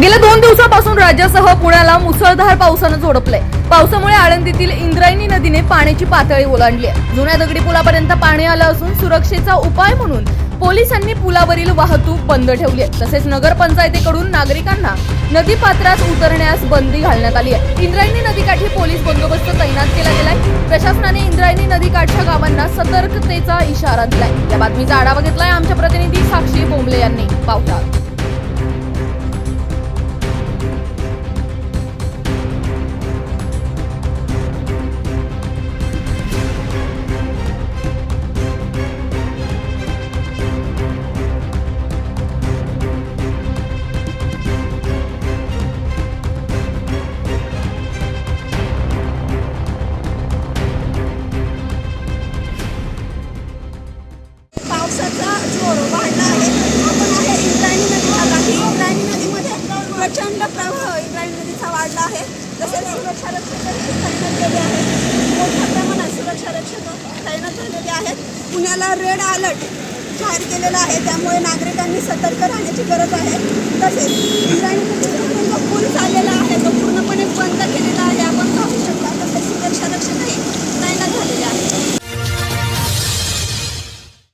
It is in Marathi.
गेल्या दोन दिवसापासून राज्यासह पुण्याला मुसळधार पावसानं झोडपलंय. पावसामुळे आळंदीतील इंद्रायणी नदीने पाण्याची पातळी ओलांडली आहे. जुन्या दगडी पुलापर्यंत पाणी आलं असून सुरक्षेचा उपाय म्हणून पोलिसांनी पुलावरील वाहतूक बंद ठेवली आहे. तसेच नगरपंचायतीकडून नागरिकांना नदी पात्रात उतरण्यास बंदी घालण्यात आली आहे. इंद्रायणी नदीकाठी पोलीस बंदोबस्त तैनात केला गेलाय. प्रशासनाने इंद्रायणी नदीकाठच्या गावांना सतर्कतेचा इशारा दिलाय. या बातमीचा आढावा घेतलाय आमच्या प्रतिनिधी साक्षी प्रचंड प्रवाह इंद्रायणी नदीचा वाढला आहे. तसेच सुरक्षा रक्षक तैनात केले आहेत मोठ्या प्रमाणात सुरक्षा रक्षक तैनात झालेले आहेत. पुण्याला रेड अलर्ट जाहीर केलेला आहे त्यामुळे नागरिकांनी सतर्क राहण्याची गरज आहे. तसेच इंद्रायणी